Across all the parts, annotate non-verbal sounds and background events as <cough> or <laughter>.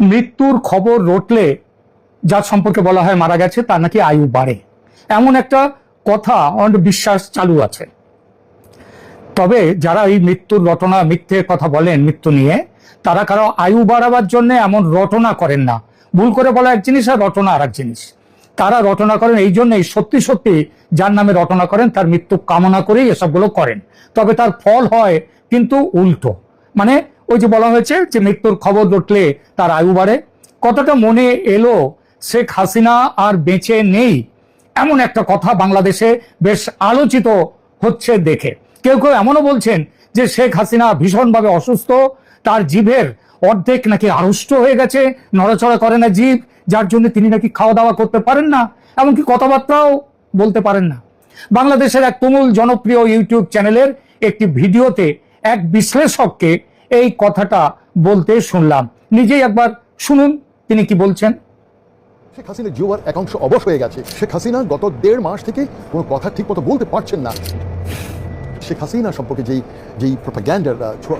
মৃত্যুর খবর রটলে যার সম্পর্কে বলা হয় মারা গেছে, তার নাকি আয়ু বাড়ে। এমন একটা কথা বিশ্বাস চালু আছে। তবে যারা এই মৃত্যুর রটনা মিথ্যে কথা বলেন, মৃত্যু নিয়ে, তারা কারও আয়ু বাড়াবার জন্য এমন রটনা করেন না। ভুল করে বলা এক জিনিস আর রটনা আর এক জিনিস। তারা রটনা করেন এই জন্যই সত্যি সত্যি যার নামে রটনা করেন, তার মৃত্যু কামনা করেই এসবগুলো করেন। তবে তার ফল হয় কিন্তু উল্টো। মানে ওই যে বলা হয়েছে যে মৃত্যুর খবর রটলে তার আয়ু বাড়ে। কতটা মনে এলো, শেখ হাসিনা আর বেঁচে নেই এমন একটা কথা বাংলাদেশে বেশ আলোচিত হচ্ছে দেখে। কেউ কেউ এমনও বলছেন যে শেখ হাসিনা ভীষণভাবে অসুস্থ, তার জিভের অর্ধেক নাকি আড়ষ্ট হয়ে গেছে, নড়াচড়া করে না জিভ, যার জন্য তিনি নাকি খাওয়া দাওয়া করতে পারেন না, এমনকি কথাবার্তাও বলতে পারেন না। বাংলাদেশের এক তুমুল জনপ্রিয় ইউটিউব চ্যানেলের একটি ভিডিওতে এক বিশ্লেষককে এই কথাটা বলতে শুনলাম। নিজেই একবার শুনুন, তিনি কি বলছেন? শেখ হাসিনা জিওয়ার একাংশ অবশ হয়ে গেছে। শেখ হাসিনা গত দেড় মাস থেকে কোনো কথা ঠিক মতো বলতে পারছেন না। শেখ হাসিনা সম্পর্কে যেই যেই প্রোপাগ্যান্ডার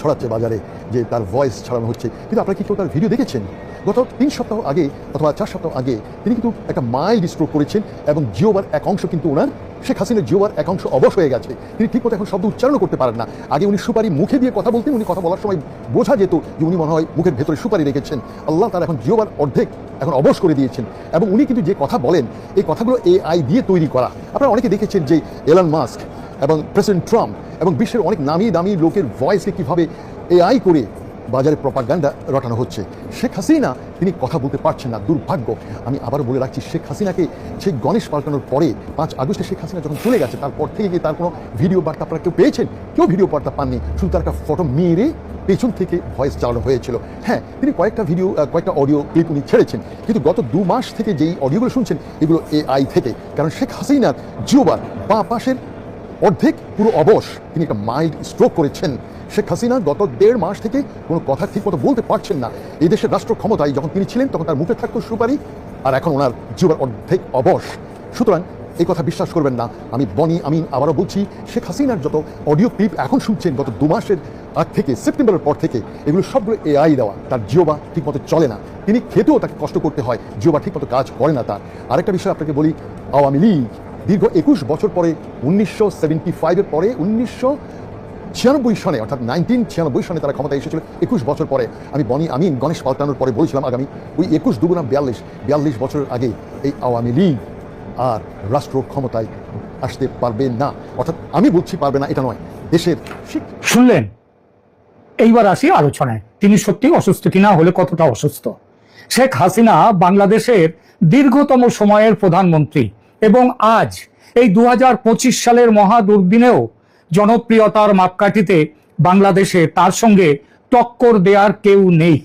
ছড়াচ্ছে বাজারে, যে তার ভয়েস ছড়ানো হচ্ছে, কিন্তু আপনারা কি কেউ তার ভিডিও দেখেছেন? গত তিন সপ্তাহ আগে অথবা চার সপ্তাহ আগে তিনি কিন্তু একটা মাইল্ড স্ট্রোক করেছেন এবং জিওবার এক অংশ কিন্তু ওনার শেখ হাসিনা জিওবার এক অংশ অবশ হয়ে গেছে। তিনি ঠিক মতো এখন শব্দ উচ্চারণ করতে পারেন না। আগে উনি সুপারি মুখে দিয়ে কথা বলতেন, উনি কথা বলার সময় বোঝা যেত যে উনি মনে হয় মুখের ভেতরে সুপারি রেখেছেন। আল্লাহ তার এখন জিওবার অর্ধেক এখন অবশ করে দিয়েছেন। এবং উনি কিন্তু যে কথা বলেন, এই কথাগুলো এআই দিয়ে তৈরি করা। আপনারা অনেকে দেখেছেন যে এলান মাস্ক এবং প্রেসিডেন্ট ট্রাম্প এবং বিশ্বের অনেক নামি দামি লোকের ভয়েসকে কীভাবে এআই করে বাজারে প্রপাগান্ডা রটানো হচ্ছে। শেখ হাসিনা, তিনি কথা বলতে পারছেন না, দুর্ভাগ্য। আমি আবারও বলে রাখছি, শেখ হাসিনাকে, সেই গণেশ পাল্টানোর পরে পাঁচ আগস্টে শেখ হাসিনা যখন চলে গেছে, তারপর থেকে কি তার কোনো ভিডিও বার্তা আপনারা কেউ পেয়েছেন? কেউ ভিডিও বার্তা পাননি। শুধু তার একটা ফটো মেরে পেছন থেকে ভয়েস চালানো হয়েছিল। হ্যাঁ তিনি কয়েকটা ভিডিও কয়েকটা অডিও ক্লিপ উনি ছেড়েছেন। কিন্তু গত দু মাস থেকে যেই অডিওগুলো শুনছেন, এগুলো এআই থেকে। কারণ শেখ হাসিনার জিওবার বাঁ পাশের অর্ধেক পুরো অবশ। তিনি একটা মাইল্ড স্ট্রোক করেছেন। শেখ হাসিনা গত দেড় মাস থেকে কোনো কথা ঠিকমতো বলতে পারছেন না। এই দেশের রাষ্ট্র ক্ষমতায় যখন তিনি ছিলেন, তখন তার মুখে থাকতো সুপারি, আর এখন ওনার জীবন অর্ধেক অবশ। সুতরাং এই কথা বিশ্বাস করবেন না। আমি বনি আমি আবারও বলছি, শেখ হাসিনার যত অডিও ক্লিপ এখন শুনছেন, গত দু মাসের আগ থেকে, সেপ্টেম্বরের পর থেকে, এগুলো সবগুলো এআই দেওয়া। তার জিওবা ঠিকমতো চলে না। তিনি খেতেও তাকে কষ্ট করতে হয়। জিওবা ঠিকমতো কাজ করে না তার। আরেকটা বিষয় আপনাকে বলি, আওয়ামী লীগ। দীর্ঘ একুশ বছর পরে উনিশশো সেভেন্টি ফাইভের পরে উনিশশো ছিয়ানব্বই সনে অর্থাৎ নাইনটিন ছিয়ানব্বই সনে তারা ক্ষমতায় এসেছিল, একুশ বছর পরে। আমি বনি আমি গণেশ পাল্টানোর পরে বলেছিলাম আগামী ওই একুশ দুগুণা বিয়াল্লিশ বিয়াল্লিশ বছরের আগে এই আওয়ামী লীগ আর রাষ্ট্র ক্ষমতায় আসতে পারবে না। অর্থাৎ আমি বলছি পারবে না, এটা নয়। দেশের শুনলেন? এইবার আসি আলোচনায়। তিনি সত্যি অসুস্থ কিনা হলে কতটা অসুস্থ? শেখ হাসিনা বাংলাদেশের দীর্ঘতম সময়ের প্রধানমন্ত্রী। এবং আজ এই দু হাজার পঁচিশ সালের মহা দুর্দিনেও জনপ্রিয়তার মাপকাঠিতে বাংলাদেশে তার সঙ্গে টক্কর দেওয়ার কেউ নেই।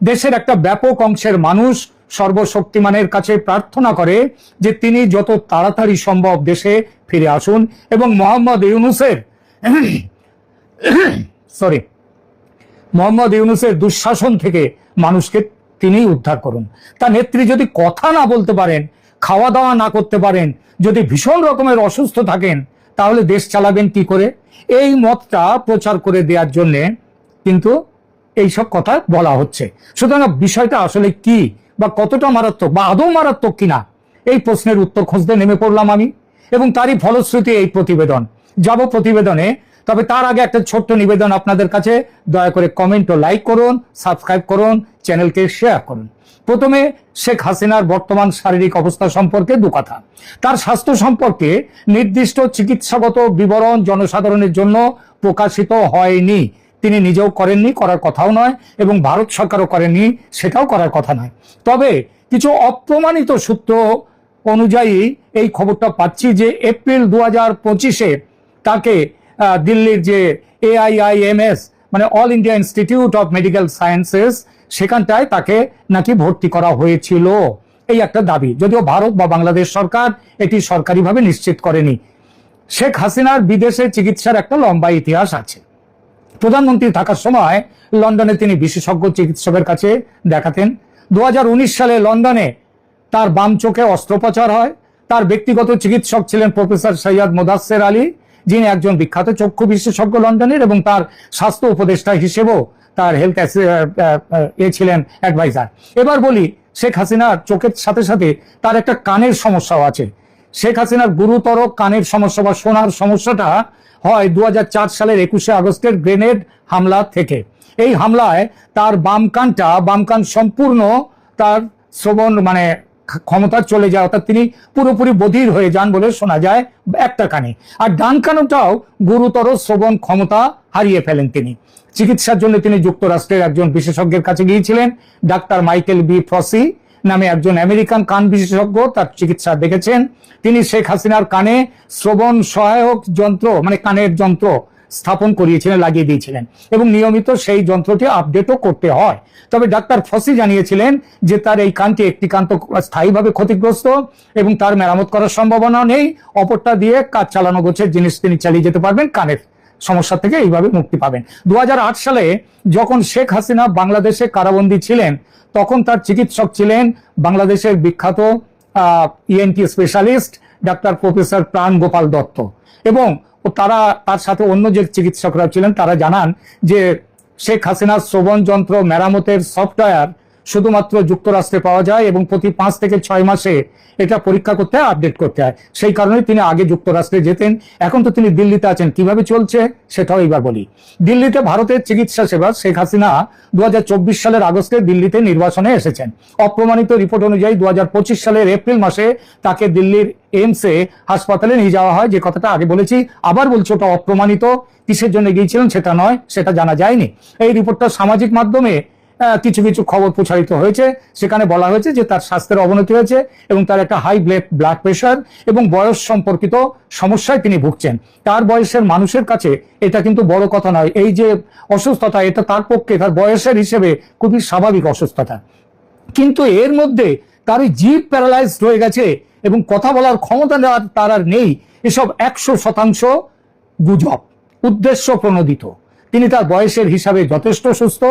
দেশের একটা ব্যাপক অংশের মানুষ সর্বশক্তিমানের কাছে প্রার্থনা করে যে তিনি যত তাড়াতাড়ি সম্ভব দেশে ফিরে আসুন এবং মোহাম্মদ ইউনুসের <coughs> সরি, মোহাম্মদ ইউনুসের দুঃশাসন থেকে মানুষকে তিনি উদ্ধার করুন। তার নেত্রী যদি কথা না বলতে পারেন খাওয়া দাওয়া না করতে পারেন, যদি ভীষণ রকমের অসুস্থ থাকেন, তাহলে দেশ চালাবেন কি করে? এই মতটা প্রচার করে দেওয়ার জন্যে কিন্তু এইসব কথা বলা হচ্ছে। সুতরাং বিষয়টা আসলে কি বা কতটা মারাত্মক বা আদৌ মারাত্মক কিনা, এই প্রশ্নের উত্তর খুঁজতে নেমে পড়লাম আমি এবং তারই ফলশ্রুতি এই প্রতিবেদন। যাব প্রতিবেদনে, তবে তার আগে একটা ছোট্ট নিবেদন আপনাদের কাছে। দয়া করে কমেন্ট ও লাইক করুন সাবস্ক্রাইব করুন চ্যানেলকে শেয়ার করুন। প্রথমে শেখ হাসিনার বর্তমান শারীরিক অবস্থা সম্পর্কে দু কথা। তার স্বাস্থ্য সম্পর্কে নির্দিষ্ট চিকিৎসাগত বিবরণ জনসাধারণের জন্য প্রকাশিত হয়নি। তিনি নিজেও করেননি, করার কথাও নয় এবং ভারত সরকারও করেননি, সেটাও করার কথা নয়। তবে কিছু অপ্রমাণিত সূত্র অনুযায়ী এই খবরটা পাচ্ছি যে এপ্রিল দু হাজার পঁচিশে তাকে দিল্লির যে এআইআইএমএস মানে all India Institute of Medical Sciences সেখানটায় তাকে নাকি ভর্তি করা হয়েছিল। এই একটা দাবি। যদিও ভারত বা বাংলাদেশ সরকার এটি সরকারিভাবে নিশ্চিত করেনি। শেখ হাসিনার বিদেশে চিকিৎসার একটা লম্বা ইতিহাস আছে। প্রধানমন্ত্রী থাকার সময় লন্ডনে তিনি বিশেষজ্ঞ চিকিৎসকের কাছে দেখাতেন। দু হাজার উনিশ সালে লন্ডনে তার বাম চোখে অস্ত্রোপচার হয়। তার ব্যক্তিগত চিকিৎসক ছিলেন প্রফেসর সৈয়দ মোদাসের আলী, যিনি একজন বিখ্যাত চক্ষু বিশেষজ্ঞ লন্ডনের এবং তার স্বাস্থ্য উপদেষ্টা হিসেবেও তার হেলথ এ ছিলেন অ্যাডভাইজার এবার বলি, শেখ হাসিনার চোখের সাথে সাথে তার একটা কানের সমস্যাও আছে। শেখ হাসিনার গুরুতর কানের সমস্যা বা শোনার সমস্যাটা হয় দু হাজার চার সালের একুশে আগস্টের গ্রেনেড হামলা থেকে। এই হামলায় তার বাম কানটা, বাম কান সম্পূর্ণ তার শ্রবণ মানে ক্ষমতা চলে যায়, অর্থাৎ তিনি পুরোপুরি বধির হয়ে যান বলে শোনা যায় একটা কানে। আর ডান কানটাও গুরুতর শ্রবণ ক্ষমতা হারিয়ে ফেলেন তিনি। চিকিৎসার জন্য তিনি যুক্তরাষ্ট্রের একজন বিশেষজ্ঞের কাছে গিয়েছিলেন, ডাক্তার মাইকেল বি ফ্রসি নামে একজন আমেরিকান কান বিশেষজ্ঞ তার চিকিৎসা দেখেছেন। তিনি শেখ হাসিনার কানে শ্রবণ সহায়ক যন্ত্র মানে কানের যন্ত্র স্থাপন করিয়েছিলেন, লাগিয়ে দিয়েছিলেন। এবং নিয়মিত সেই যন্ত্রটি আপডেটও করতে হয়। তবে ডাক্তার ফসি জানিয়েছিলেন যে তার এই কানটি একটি কান তো স্থায়ীভাবে ক্ষতিগ্রস্ত এবং তার মেরামত করার সম্ভাবনা নেই। অপরটা দিয়ে কাজ চালানো গোছের জিনিস তিনি চালিয়ে যেতে পারবেন, কানের সমস্যা থেকে এইভাবে মুক্তি পাবেন। দু হাজার আট সালে যখন শেখ হাসিনা বাংলাদেশে কারাবন্দী ছিলেন, তখন তার চিকিৎসক ছিলেন বাংলাদেশের বিখ্যাত ENT specialist doctor professor Pran Gopal Dutta. এবং তারা, তার সাথে অন্য যে চিকিৎসকরা ছিলেন, তারা জানান যে শেখ হাসিনার শ্রবণ যন্ত্র মেরামতের সফটওয়্যার শুধুমাত্র যুক্তরাষ্ট্রে পাওয়া যায় এবং প্রতি পাঁচ থেকে ছয় মাসে এটা পরীক্ষা করতে হয় আপডেট করতে হয়। সেই কারণে তিনি আগে যুক্তরাষ্ট্রে যেতেন। এখন তো তিনি দিল্লিতে আছেন। কীভাবে চলছে সেটাও এবার বলি। দিল্লিতে ভারতের চিকিৎসা সেবা শেখ হাসিনা দু হাজার চব্বিশ সালের আগস্টে দিল্লিতে নির্বাচনে এসেছেন। অপ্রমাণিত রিপোর্ট অনুযায়ী দু হাজার পঁচিশ সালের এপ্রিল মাসে তাকে দিল্লির এইমসে হাসপাতালে নিয়ে যাওয়া হয়। যে কথাটা আগে বলেছি, আবার বলছি, ওটা অপ্রমাণিত। কিসের জন্য গিয়েছিলেন সেটা নয়, সেটা জানা যায়নি। এই রিপোর্টটা সামাজিক মাধ্যমে কিছু কিছু খবর প্রচারিত হয়েছে। সেখানে বলা হয়েছে যে তার স্বাস্থ্যের অবনতি হয়েছে এবং তার একটা হাই ব্লাড প্রেশার এবং বয়স সম্পর্কিত সমস্যায় তিনি ভুগছেন। তার বয়সের মানুষের কাছে এটা কিন্তু বড় কথা নয়। এই যে অসুস্থতা, এটা তার পক্ষে, তার বয়সের হিসেবে খুবই স্বাভাবিক অসুস্থতা। কিন্তু এর মধ্যে তার ওই জিভ প্যারালাইজড হয়ে গেছে এবং কথা বলার ক্ষমতা তার আর নেই। এসব একশো শতাংশ গুজব, উদ্দেশ্য প্রণোদিত। তিনি তার বয়সের হিসাবে যথেষ্ট সুস্থ।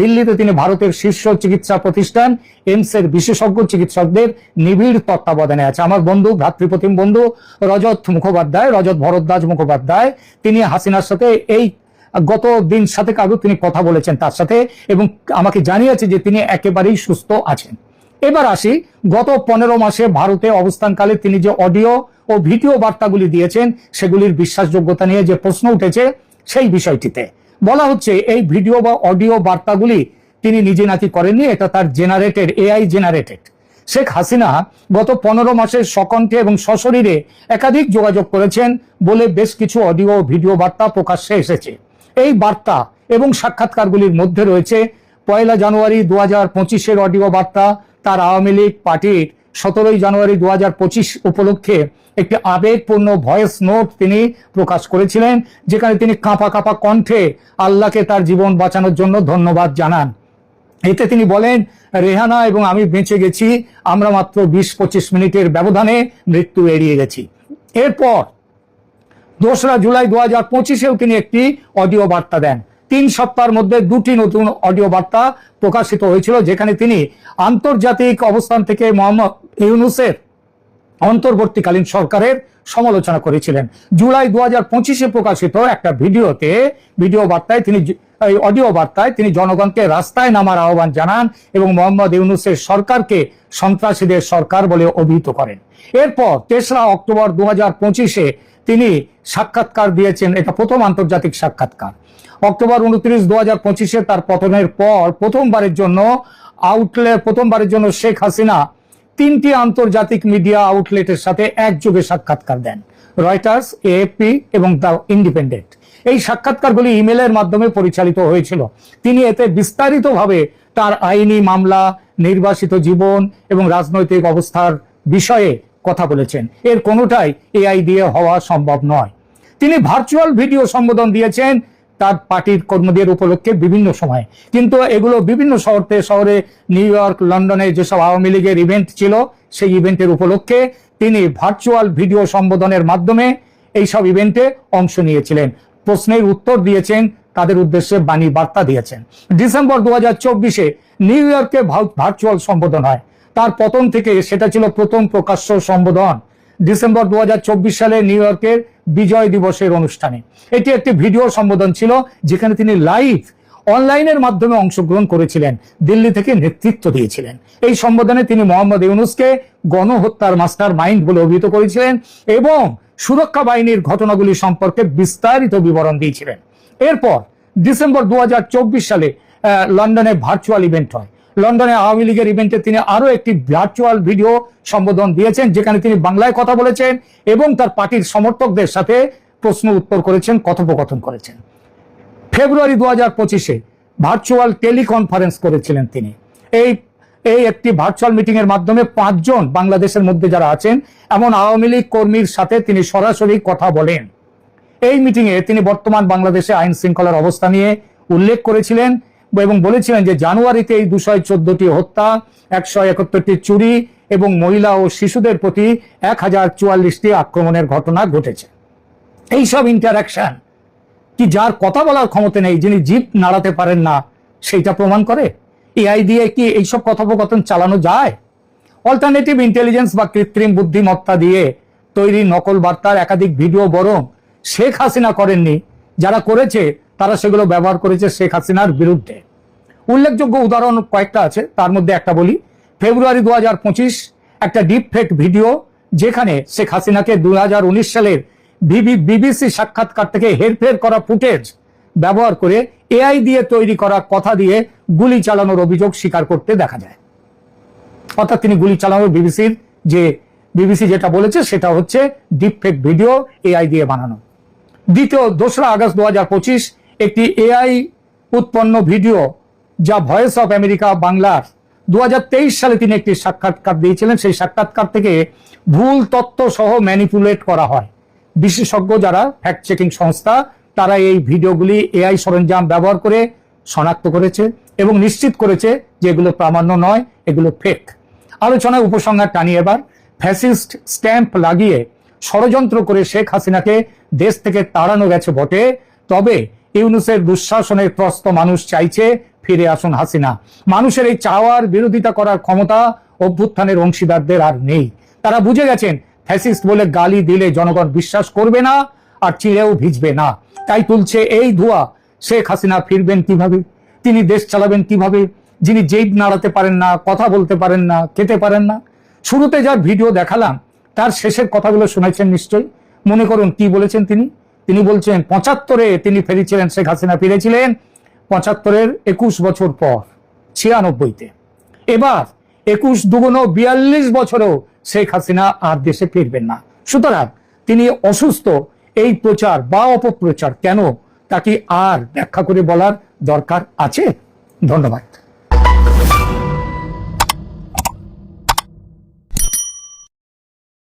দিল্লিতে তিনি ভারতের শীর্ষ চিকিৎসা প্রতিষ্ঠান এমস এর বিশেষজ্ঞ চিকিৎসকদের নিবিড় তত্ত্বাবধানে আছে। আমার বন্ধু, ভ্রাতৃপ্রতিম বন্ধু রজত মুখোপাধ্যায়, রজত ভরদ্বাজ মুখোপাধ্যায়, তিনি হাসিনার সাথে এই গত দিন সাথে আগে তিনি কথা বলেছেন তার সাথে এবং আমাকে জানিয়েছে যে তিনি একেবারেই সুস্থ আছেন। এবার আসি, গত পনেরো মাসে ভারতে অবস্থানকালে তিনি যে অডিও ও ভিডিও বার্তাগুলি দিয়েছেন, সেগুলির বিশ্বাসযোগ্যতা নিয়ে যে প্রশ্ন উঠেছে সেই বিষয়টিতে। বলা হচ্ছে এই ভিডিও বা অডিও বার্তাগুলি তিনি নিজে নাকি করেননি, এটা তার generated AI generated Sheikh Hasina গত পনেরো মাসের সকণ্ঠে এবং সশরীরে একাধিক যোগাযোগ করেছেন বলে বেশ কিছু অডিও, ভিডিও বার্তা প্রকাশ্যে এসেছে। এই বার্তা এবং সাক্ষাৎকারগুলির মধ্যে রয়েছে পয়লা জানুয়ারি দু হাজার পঁচিশের অডিও বার্তা, তার আওয়ামী লীগ পার্টির সতেরোই জানুয়ারি দু হাজার পঁচিশ উপলক্ষে একটি আবেগপূর্ণ ভয়েস নোট তিনি প্রকাশ করেছিলেন, যেখানে তিনি কাঁপা কাঁপা কণ্ঠে আল্লাহকে তার জীবন বাঁচানোর জন্য ধন্যবাদ জানান। এতে তিনি বলেন, রেহানা এবং আমি বেঁচে গেছি, আমরা মাত্র বিশ পঁচিশ মিনিটের ব্যবধানে মৃত্যু এড়িয়ে গেছি। এরপর দোসরা জুলাই দু হাজার পঁচিশেও তিনি একটি অডিও বার্তা দেন। তিন সপ্তাহের মধ্যে দুটি নতুন অডিও বার্তা প্রকাশিত হয়েছিল, যেখানে তিনি আন্তর্জাতিক অবস্থান থেকে মোহাম্মদ ইউনুসের অন্তর্বর্তীকালীন সরকারের সমালোচনা করেছিলেন। জুলাই দু হাজার প্রকাশিত একটা ভিডিওতে, ভিডিও বার্তায় তিনি এই অডিও বার্তায় তিনি জনগণকে রাস্তায় নামার আহ্বান জানান এবং মোহাম্মদ ইউনুসের সরকারকে সন্ত্রাসীদের সরকার বলে অভিহিত করেন। এরপর তেসরা অক্টোবর দু হাজার পঁচিশে তিনি সাক্ষাৎকার দিয়েছেন, এটা প্রথম আন্তর্জাতিক সাক্ষাৎকার। অক্টোবর উনত্রিশ দু হাজার পঁচিশে তার পতনের পর প্রথমবারের জন্য আউটলে প্রথমবারের জন্য শেখ হাসিনা তিনটি আন্তর্জাতিক মিডিয়া আউটলেটের সাথে একযোগে সাক্ষাৎকার দেন। রয়টার্স এএফপি এবং দ্য ইন্ডিপেন্ডেন্ট এই সাক্ষাৎকারগুলি ইমেলের মাধ্যমে পরিচালিত হয়েছিল। তিনি এতে বিস্তারিতভাবে তার আইনি মামলা, নির্বাসিত জীবন এবং রাজনৈতিক অবস্থার বিষয়ে কথা বলেছেন। এর কোনোটাই এআই দিয়ে হওয়া সম্ভব নয়। তিনি ভার্চুয়াল ভিডিও সম্বোধন দিয়েছেন তার পার্টির কর্মীদের উপলক্ষে বিভিন্ন সময়। কিন্তু এগুলো বিভিন্ন শহরতে শহরে, নিউ ইয়র্ক, লন্ডনে যেসব আওয়ামী লীগের ইভেন্ট ছিল, সেই ইভেন্টের উপলক্ষে তিনি ভার্চুয়াল ভিডিও সম্বোধনের মাধ্যমে এইসব ইভেন্টে অংশ নিয়েছিলেন। প্রশ্নের উত্তর দিয়েছেন, তাদের উদ্দেশ্যে বাণী বার্তা দিয়েছেন। ডিসেম্বর দু হাজার চব্বিশে নিউ ইয়র্কে ভার্চুয়াল সম্বোধন হয়। তার পতন থেকে সেটা ছিল প্রথম প্রকাশ্য সম্বোধন। ডিসেম্বর দু হাজার চব্বিশ সালে নিউ ইয়র্কের বিজয় দিবসের অনুষ্ঠানে। এটি একটি ভিডিও সম্বোধন ছিল, যেখানে তিনি লাইভ অনলাইনের মাধ্যমে অংশগ্রহণ করেছিলেন, দিল্লি থেকে নেতৃত্ব দিয়েছিলেন। এই সম্বোধনে তিনি মোহাম্মদ ইউনুসকে গণহত্যার মাস্টার মাইন্ড বলে অভিহিত করেছিলেন এবং সুরক্ষা বাহিনীর ঘটনাগুলি সম্পর্কে বিস্তারিত বিবরণ দিয়েছিলেন। এরপর ডিসেম্বর দু হাজার চব্বিশ সালে লন্ডনে ভার্চুয়াল ইভেন্ট হয়। লন্ডনে আওয়ামী লীগের ইভেন্টে তিনি আরও একটি ভার্চুয়াল ভিডিও সম্বোধন দিয়েছেন, যেখানে তিনি বাংলায় কথা বলেছেন এবং তার পার্টির সমর্থকদের সাথে প্রশ্ন উত্তর করেছেন, কথোপকথন করেছেন। ফেব্রুয়ারি দু হাজার পঁচিশে ভার্চুয়াল টেলিকনফারেন্স করেছিলেন তিনি। এই এই একটি ভার্চুয়াল মিটিং এর মাধ্যমে পাঁচজন বাংলাদেশের মধ্যে যারা আছেন, এমন আওয়ামী লীগ কর্মীর সাথে তিনি সরাসরি কথা বলেন। এই মিটিং এ তিনি বর্তমান বাংলাদেশে আইন শৃঙ্খলার অবস্থা নিয়ে উল্লেখ করেছিলেন। এবং বলেছিলেন যে জানুয়ারিতে এই দুশো চোদ্দটি হত্যা, একশো একাত্তরটি চুরি এবং মহিলা ও শিশুদের প্রতি এক হাজার চুয়াল্লিশটি আক্রমণের ঘটনা ঘটেছে। এইসব ইন্টারাকশন কি যার কথা বলার ক্ষমতা নেই, যিনি জিপ নাড়াতে পারেন না, সেইটা প্রমাণ করে? এআই দিয়ে কি এইসব কথোপকথন চালানো যায়? অল্টারনেটিভ ইন্টেলিজেন্স বা কৃত্রিম বুদ্ধিমত্তা দিয়ে তৈরি নকল বার্তার একাধিক ভিডিও বরং শেখ হাসিনা করেননি, যারা করেছে তারা সেগুলো ব্যবহার করেছে শেখ হাসিনার বিরুদ্ধে। উল্লেখযোগ্য উদাহরণ কয়েকটা আছে, তার মধ্যে একটা বলি। ফেব্রুয়ারি দু হাজার পঁচিশ একটা ডিপ ফেক ভিডিও যেখানে শেখ হাসিনাকে দু সালের বিবিসি সাক্ষাৎকার থেকে হেরফের করা ফুটেজ ব্যবহার করে এআই দিয়ে তৈরি করা কথা দিয়ে গুলি চালানোর অভিযোগ স্বীকার করতে দেখা যায়। অর্থাৎ তিনি গুলি চালানোর বিবিসির যে, বিবিসি যেটা বলেছে সেটা হচ্ছে ডিপফেক ভিডিও এআই দিয়ে বানানো। দ্বিতীয় দোসরা আগস্ট দু হাজার পঁচিশ একটি এআই উৎপন্ন ভিডিও যা ভয়েস অফ আমেরিকা বাংলার দু হাজার তেইশ সালে তিনি একটি সাক্ষাৎকার দিয়েছিলেন। সেই সাক্ষাৎকার থেকে ভুল তথ্য সহ ম্যানিপুলেট করা হয়। বিশেষজ্ঞ যারা ফ্যাক্ট চেকিং সংস্থা, তারা এই ভিডিওগুলি এআই সরঞ্জাম ব্যবহার করে শনাক্ত করেছে এবং নিশ্চিত করেছে যে এগুলো প্রামাণ্য নয়, এগুলো ফেক আলোচনায় উপসংহার টানিয়ে এবার ফ্যাসিস্ট স্ট্যাম্প লাগিয়ে ষড়যন্ত্র করে শেখ হাসিনাকে দেশ থেকে তাড়ানো গেছে বটে। তবে ইউনুসের দুঃশাসনের ত্রস্ত মানুষ চাইছে ফিরে আসুন হাসিনা। মানুষের এই চাওয়ার বিরোধিতা করার ক্ষমতা অভ্যুত্থানের অংশীদারদের আর নেই। তারা বুঝে গেছেন, ফ্যাসিস্ট বলে গালি দিলে জনগণ বিশ্বাস করবে না আর চিড়েও ভিজবে না। তাই তুলছে এই ধোয়া। শেখ হাসিনা ফিরবেন কীভাবে? তিনি দেশ চালাবেন কীভাবে? যিনি জেব নাড়াতে পারেন না, কথা বলতে পারেন না, খেতে পারেন না। শুরুতে যার ভিডিও দেখালাম, তার শেষের কথাগুলো শুনেছেন নিশ্চয়ই। মনে করুন কি বলেছেন তিনি? তিনি বলছেন, পঁচাত্তরে তিনি ফিরেছিলেন, শেখ হাসিনা ফিরেছিলেন, পঁচাত্তরের একুশ বছর পর, ছিয়ানব্বইতে। এবার একুশ দুগুণ বিয়াল্লিশ বছরেও শেখ হাসিনা আর দেশে ফিরবেন না। সুতরাং তিনি অসুস্থ, এই প্রচার বা অপপ্রচার কেন, তা কি আর ব্যাখ্যা করে বলার দরকার আছে? ধন্যবাদ।